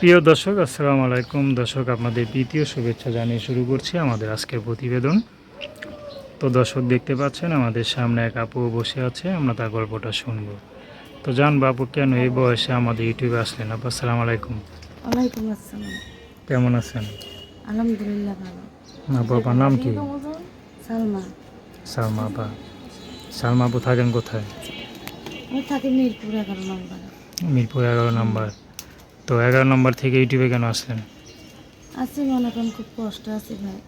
প্রিয় দর্শক আসসালামু আলাইকুম। দর্শক আপনাদের প্রীতীয় শুভেচ্ছা জানিয়ে শুরু করছি আমাদের আজকের প্রতিবেদন। তো দর্শক দেখতে পাচ্ছেন আমাদের সামনে এক আপু বসে আছে আমরা তার গল্পটা শুনব। তো জান বাপু কেন এই বয়সে আমাদের ইউটিউবে আসলেন আপু? আসসালামু আলাইকুম। ওয়ালাইকুম আসসালাম। কেমন আছেন? আলহামদুলিল্লাহ ভালো। আপু আপনার নাম কি? সালমা। সালমা আপা। সালমা আপু থাকেন কোথায়? আমি থাকি মিরপুর এগারো নম্বর। মিরপুর এগারো নম্বর। তো এগারো নম্বর থেকে ইউটিউবে কেন আসলেন? আছি মনে করেন খুব কষ্ট আছে ভাই।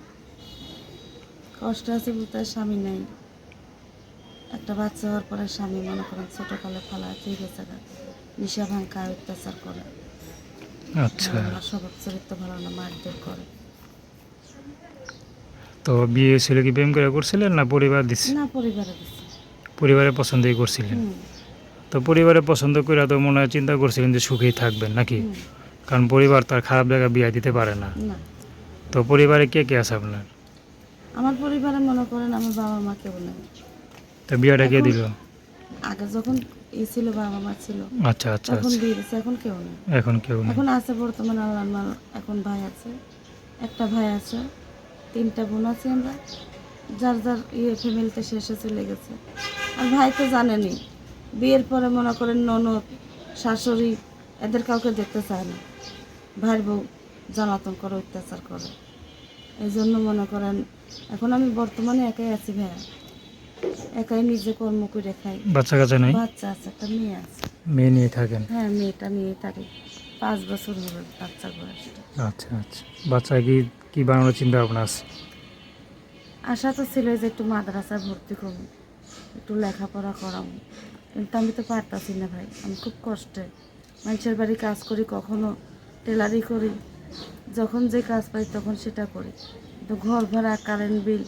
কষ্ট আছে বলতে স্বামী নাই। একটা বাচ্চা হওয়ার পরে স্বামী মনে করেন ছোটোকালে ফালা ঠিক আছে। নিশা ভাঙকা অত্যাচার করে। আচ্ছা। স্বভাব চরিত্র ভালো না মারধর করে। তো বিয়ে ছিল কি প্রেম করে করছিলেন না পরিবার দিচ্ছে না পরিবারে দিচ্ছে পরিবারের পছন্দই করছিলেন। তো পরিবারে পছন্দ করে তো মনে হয় চিন্তা করছিলেন যে সুখেই থাকবেন নাকি? কারণ পরিবার তার খারাপ জায়গায় বিয়ে দিতে পারে না। তো পরিবারে কে কে আছে আপনার? আমার পরিবারে মনে করেন আমার বাবা মা কেউ নেই। তো বিয়েটা কে দিল? আগে যখন ই ছিল বাবা মা ছিল। আচ্ছা আচ্ছা এখন আচ্ছা। বিয়ে দিচ্ছে এখন কেউ নেই। এখন কেউ নেই। এখন আছে বর্তমানে মাল এখন ভাই আছে। একটা ভাই আছে তিনটা বোন আছে আমরা। যার যার ইয়ে ফ্যামিলিতে শেষে চলে গেছে। আর ভাই তো জানেনি বিয়ের পরে মনে করেন ননদ শাশুড়ি এদের কাউকে দেখতে চায় না। ভাইয়ের বউ জ্বালাতন করে অত্যাচার করে। এই জন্য মনে করেন এখন আমি বর্তমানে একাই আছি ভাইয়া। একাই নিজে কর্ম করে খাই। বাচ্চা কাচ্চা নেই? বাচ্চা আছে একটা মেয়ে আছে। মেয়ে নিয়ে থাকেন? হ্যাঁ মেয়েটা নিয়ে থাকি। পাঁচ বছর হলো বাচ্চার বয়সটা। আচ্ছা আচ্ছা। বাচ্চা কি কি বানানোর চিন্তা ভাবনা আছে? আশা তো ছিল যে একটু মাদ্রাসায় ভর্তি করব একটু লেখাপড়া করাবো। কিন্তু আমি তো পারতাছি না ভাই। আমি খুব কষ্টে। মানুষের বাড়ি কাজ করি কখনো টেলারি করি। যখন যে কাজ পাই তখন সেটা করি। তো ঘর ভাড়া কারেন্ট বিল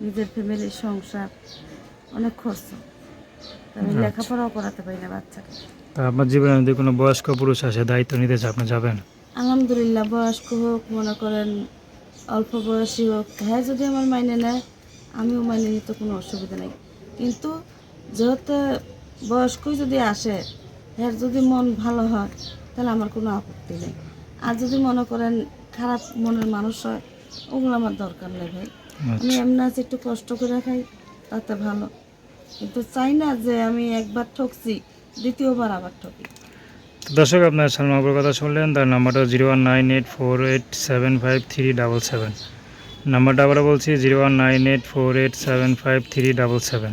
নিজের ফ্যামিলির সংসার অনেক খরচ। আমি আচ্ছা। লেখাপড়াও করাতে পারি না বাচ্চাকে। তা আপনার জীবনে যদি কোনো বয়স্ক পুরুষ আসে দায়িত্ব নিতে চায় আপনি যাবেন? আলহামদুলিল্লাহ বয়স্ক হোক মনে করেন অল্প বয়সী হোক। হ্যাঁ যদি আমার মাইনে নেয় আমিও মাইনে নিতে কোনো অসুবিধা নেই। কিন্তু যেহেতু বয়স্কই যদি আসে হ্যাঁ যদি মন ভালো হয় তাহলে আমার কোনো আপত্তি নেই। আর যদি মনে করেন খারাপ মনের মানুষ হয় ওগুলো আমার দরকার নেই ভাই। আমি আচ্ছা। এমনি আছি একটু কষ্ট করে খাই তাতে ভালো। কিন্তু চাই না যে আমি একবার ঠকছি দ্বিতীয়বার আবার ঠকি। দর্শক আপনার সালমাপুর কথা শুনলেন তার নাম্বারটা zero one nine eight four eight seven five three double seven. নাম্বারটা আবার বলছি zero one nine eight four eight seven five three double seven.